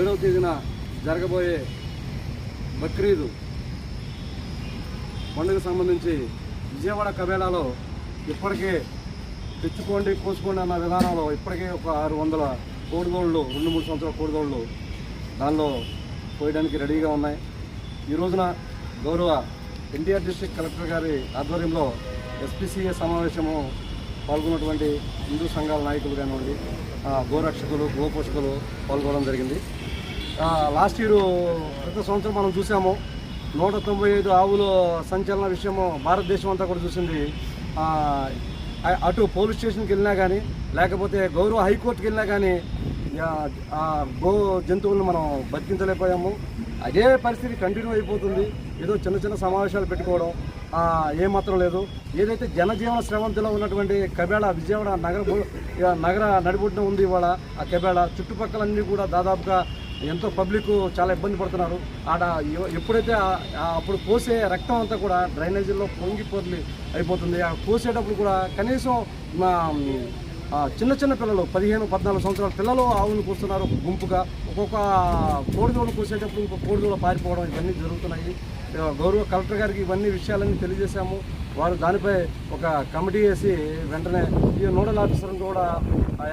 ఏడవ తేదీన జరగబోయే బక్రీదు పండుగకు సంబంధించి విజయవాడ కబేళాలో ఇప్పటికే తెచ్చుకోండి కోసుకోండి అన్న విధానంలో ఇప్పటికే ఒక ఆరు వందల కోడిగోళ్ళు రెండు మూడు సంవత్సరాల కోడిగోళ్ళు దానిలో పోయడానికి రెడీగా ఉన్నాయి. ఈ రోజున గౌరవ ఎన్టీఆర్ డిస్టిక్ కలెక్టర్ గారి ఆధ్వర్యంలో ఎస్పీసీఏ సమావేశము పాల్గొన్నటువంటి హిందూ సంఘాల నాయకులు కానివ్వండి గోరక్షకులు గోపోషకులు పాల్గొనడం జరిగింది. లాస్ట్ ఇయర్ ప్రతి సంవత్సరం మనం చూసాము నూట తొంభై ఐదు ఆవుల సంచలన విషయము భారతదేశం అంతా కూడా చూసింది. అటు పోలీస్ స్టేషన్కి వెళ్ళినా కానీ లేకపోతే గౌరవ హైకోర్టుకి వెళ్ళినా కానీ ఆ- గో జంతువులను మనం బతికించలేకపోయాము. అదే పరిస్థితి కంటిన్యూ అయిపోతుంది. ఏదో చిన్న చిన్న సమావేశాలు పెట్టుకోవడం ఏమాత్రం లేదు. ఏదైతే జనజీవన స్రవంతిలో ఉన్నటువంటి కబేళ విజయవాడ నగర నగర నడిబొడ్డున ఉంది ఇవాళ ఆ కబేళ చుట్టుపక్కలన్నీ కూడా దాదాపుగా ఎంతో పబ్లిక్ చాలా ఇబ్బంది పడుతున్నారు. ఆడ ఎప్పుడైతే అప్పుడు పోసే రక్తం అంతా కూడా డ్రైనేజీల్లో పొంగి పొర్లి అయిపోతుంది. ఆ పోసేటప్పుడు కూడా కనీసం మా చిన్న చిన్న పిల్లలు పదిహేను పద్నాలుగు సంవత్సరాల పిల్లలు ఆవును కూస్తున్నారు ఒక గుంపుగా. ఒక్కొక్క కోడిదోడు కూసేటప్పుడు ఇంకొక కోడిదోడు పారిపోవడం ఇవన్నీ జరుగుతున్నాయి. గౌరవ కలెక్టర్ గారికి ఇవన్నీ విషయాలన్నీ తెలియజేశాము. వారు దానిపై ఒక కమిటీ వేసి వెంటనే ఈ నోడల్ ఆఫీసర్ని కూడా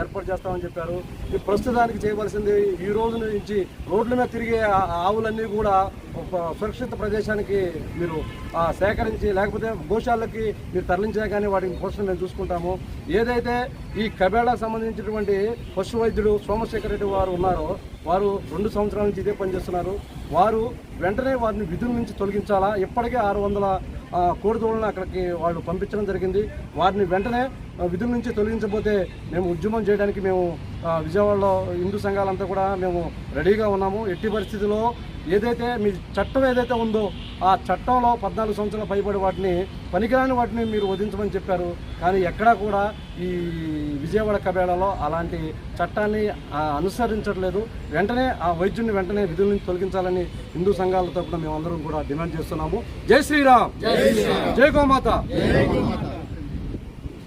ఏర్పాటు చేస్తామని చెప్పారు. ఈ ప్రస్తుతానికి చేయవలసింది ఈ రోజు నుంచి రోడ్ల మీద తిరిగే ఆవులన్నీ కూడా ఒక సురక్షిత ప్రదేశానికి మీరు సేకరించి లేకపోతే గోశాలకి మీరు తరలించినా కానీ వాటిని పోషణ మేము చూసుకుంటాము. ఏదైతే ఈ కబేడా సంబంధించినటువంటి పశు వైద్యుడు సోమశేఖర్ రెడ్డి వారు ఉన్నారో వారు రెండు సంవత్సరాల నుంచి ఇదే పనిచేస్తున్నారు వారు వెంటనే వారిని విధుల నుంచి తొలగించాలా? ఇప్పటికే ఆరు వందల కోడిదోళ్ళను అక్కడికి వాళ్ళు పంపించడం జరిగింది. వారిని వెంటనే విధుల నుంచి తొలగించబోతే మేము ఉద్యమం చేయడానికి మేము విజయవాడలో హిందూ సంఘాలంతా కూడా మేము రెడీగా ఉన్నాము. ఎట్టి పరిస్థితుల్లో ఏదైతే మీ చట్టం ఏదైతే ఉందో ఆ చట్టంలో పద్నాలుగు సంవత్సరాల పైబడి వాటిని పనికిరాని వాటిని మీరు వదించమని చెప్పారు. కానీ ఎక్కడా కూడా ఈ విజయవాడ కబేళాలో అలాంటి చట్టాన్ని అనుసరించట్లేదు. వెంటనే ఆ వైద్యుడిని వెంటనే విధుల నుంచి తొలగించాలని హిందూ సంఘాల తరపున మేమందరం కూడా డిమాండ్ చేస్తున్నాము. జై శ్రీరామ్! జై గోమాత!